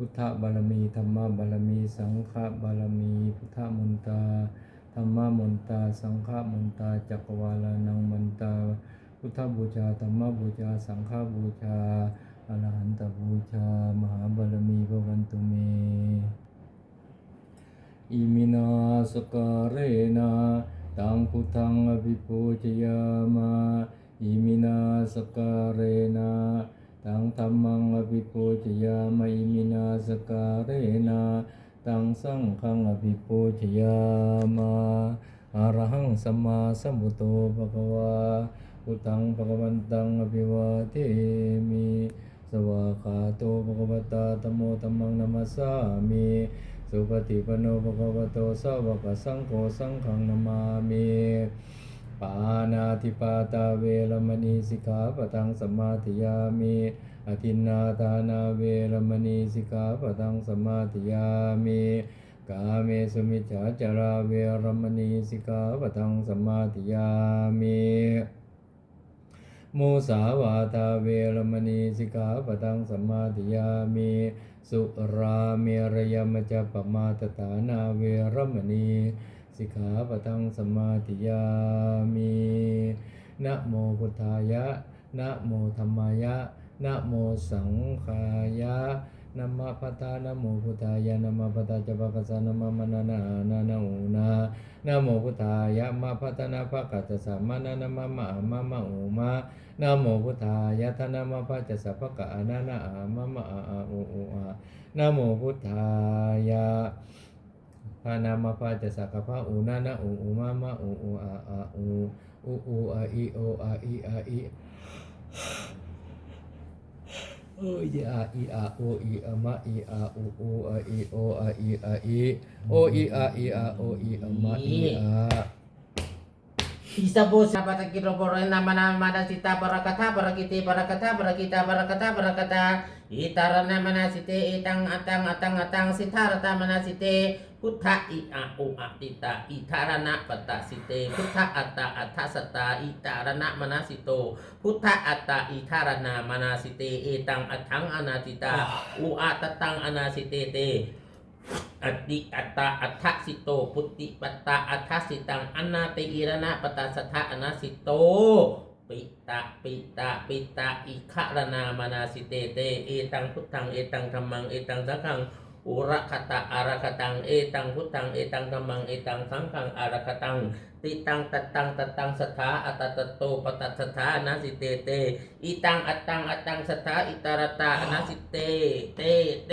พุทธบารมีธรรมบารมี สังฆบารมี พุทธมนตาธรรมมนตา สังฆมนตาจักรวาลานังมนตา พุทธบูชาธรรมบูชา สังฆบูชาอรหันตบูชา มหาบารมีพระวันตุเม อิมินาสการเนาตังพุทธังอภิปูชยามา อิมินาสการเนา ตังธรรมังอภิปูชยาไมมินาสการเรนาตังสังฆังอภิปูชยามาอรหังสัมมาสัมพุทโธภควาอุตังภควันตังอภิวาเทมิสวากาโตภควตาตโมธรรมังนามาสามิสุปฏิปโนภควโตสาวกสังโฆสังฆังนามามิ ปานาติปาตาเวรมณีสิกขาปทังสมาธิยามีอธินาทานาเวรมณีสิกขาปทังสมาธิยามีกาเมสมิจฉาจาราเวรมณีสิกขาปทังสมาธิยามีมูสาวาตาเวรมณีสิกขาปทังสมาธิยามีสุราเมรยมจะปมาตตานาเวรมณี สิกขาปะทังสมาติยามีนะโมพุทธายะนะโมธรรมายะนะโมสังขายะนมะปะตานโมพุทธายะนมะปะตาจะปะกะสานมะมะนานานานาอูนานโมพุทธายะมะปะตานะปะกัจสามะนานามะมะมะมะอูมานโมพุทธายะทนะมะปะจะสปะกะนานาอามะมะอาอูอูอานโมพุทธายะ ha nama pa jasa kapa unana u umama u u a a u u u a i o a i a i. O i a i a o i a ma i a u u a i o a i a i. O i a i a o i a ma i a. Bisa bos apa tak kira boroin nama nama mana sita barakata barakiti barakata barakita barakata barakata. Itar nama nasite itang atang atang atang sitar rata mana site. พุทธะอิอะโออะติตาอิทารณะปตาสิเต พุทธะอัตตาอัทธสตาอิทารณะมนาสิโต พุทธะอัตตาอิทารณามนาสิเตเอตังอัทังอนาติตาอุอาตตังอนาสิเตเตอติอัตตาอัทธสิโต พุทธิปัตตาอัทธสิตังอนาติอิรณะปตาสัทธะอนาสิโตปิตาปิตาปิตาอิคารนามนาสิเตเตเอตังพุทธังเอตังธรรมังเอตังสังฆัง อุระคตะอารคตัง เอตังพุตัง เอตังกัมัง เอตังสังขังอารคตัง ติตังตตังตตังสถาอัตตโตปตัสถานาสิเตเตอิตังอัตังอัตังสถาอิตารตานาสิเตเตเต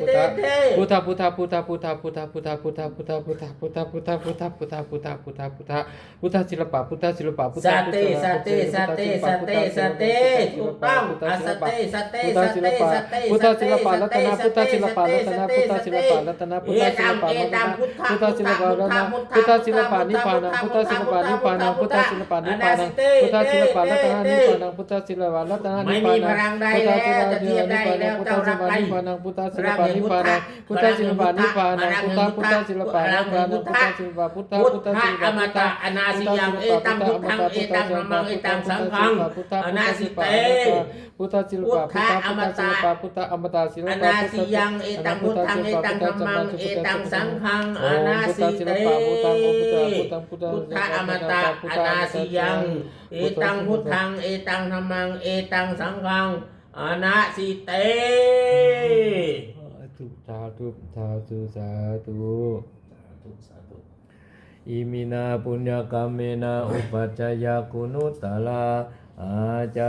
พุทธพุทธพุทธพุทธพุทธพุทธพุทธพุทธพุทธพุทธพุทธพุทธพุทธพุทธพุทธพุทธพุทธพุทธศิลปะพุทธศิลปะพุทธสัตติสัตติสัตติสัตติสัตติถูกต้องสัตติสัตติสัตติสัตติพุทธศิลปะรัตนะพุทธศิลปะรัตนะพุทธศิลปะรัตนะพุทธศิลปะรัตนะพุทธศิลปะรัตนะพุทธศิลปะนิพพานังพุทธศิลปะนิพพานังพุทธศิลปะนิพพานังพุทธศิลปะรัตนะนิพพานังพุทธศิลปะรัตนะนิพพานังพุทธศิลปะนิพพานังพุทธศิลปะนิพพานังพุทธศิลปะนิพพานังพุทธศิลปะนิพพานังพุทธพุทธศิลปะนิพพานังพุทธศิลปะพุทธพุทพุทธธศิลอปะมพุทธตะอนาสิยังเอตังพุทธังเอตังธรรมังเอตังสังฆังอนาสิเตพุทธศิลปะพุทธพุทธศิลปะพุทธอมตะศิลอปะนาสิยังเอตังพุทธังเอตังธรรมังเอตังสังฆังอนาสิเตพุทธอมตะอนาสิยังเอตังพุทธังเอตังธรรมังเอตังสังฆังอนาสิเต สาธุสาธุสาธุอิมินาปุญญกรรมเมนะอุปัจจยกุนุตตลาอาจา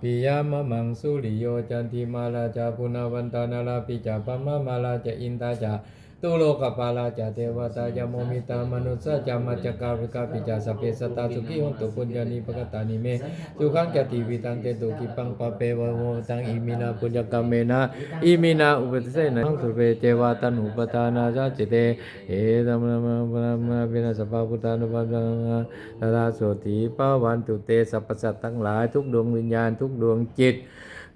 ปิยามะมังสุริโยจันทิมาลาจาปุณวันตานาลาปิจาปะมะมาลาจาอินตาจา ตุโลกปาลาจเทวตายาโมมิตามนุสสะจามัจจกาวิกาปิจาสเพสตาสุขีหันตุปุญญานิปกตานิเมสุขังจติวิตังเตตุกิปังปะเปวะโมตังอิมินาปุญญกรรมเมนะอิมินาอุปติเสนะสุเปเจวาตันอุปทานาจาจิเตเอตัมะมะปะมะปินะสัพพะพุทธานุปัสสะตาโสติปวันตุเตสัพพสัตว์ทั้งหลายทุกดวงวิญญาณทุกดวงจิต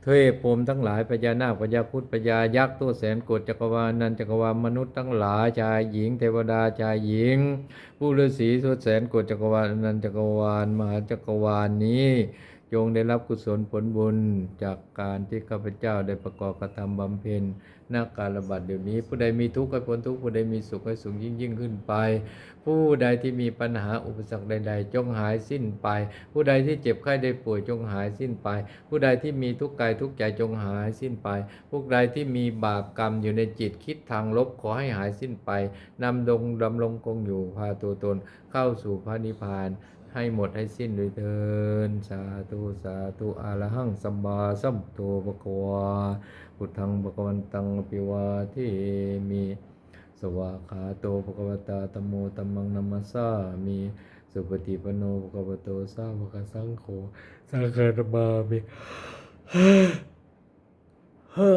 เทพพรหมทั้งหลายปัญญานาคพญญาครุดพญญายักษ์ตัวแสนกดจักรวาลนันจักรวาลมนุษย์ทั้งหลายชายหญิง เทวดาชายหญิง ผู้ฤาษีตัวแสนกดจักรวาลนันจักรวาลมหาจักรวาลนี้ จงได้รับกุศลผลบุญจากการที่ข้าพเจ้าได้ประกอบกระทำบำเพ็ญนาการระบาดเดี๋ยวนี้ ผู้ใดมีทุกข์ให้พ้นทุกข์ผู้ใดมีสุขให้สูงยิ่งยิ่งขึ้นไป ผู้ใดที่มีปัญหาอุปสรรคใด ๆ จงหายสิ้นไป ผู้ใดที่เจ็บไข้ได้ป่วยจงหายสิ้นไป ผู้ใดที่มีทุกข์กายทุกข์ใจจงหายสิ้นไป ผู้ใดที่มีบาปกรรมอยู่ในจิตคิดทางลบขอให้หายสิ้นไปนำดงดำรงคงอยู่พาตัวตนเข้าสู่พระนิพพาน ให้หมดให้สิ้นโดยเทินสาธุสาธุอะระหังสัมมาสัมโธภะคะวาพุทธังภะคะวันตังอภิวาเทมิสวากขาโตภะคะวตาตมโมตัมมังนัมมัสสามิสุปฏิปโนภะคะวโตสาวกสังโฆสังฆนามามิเฮ้อ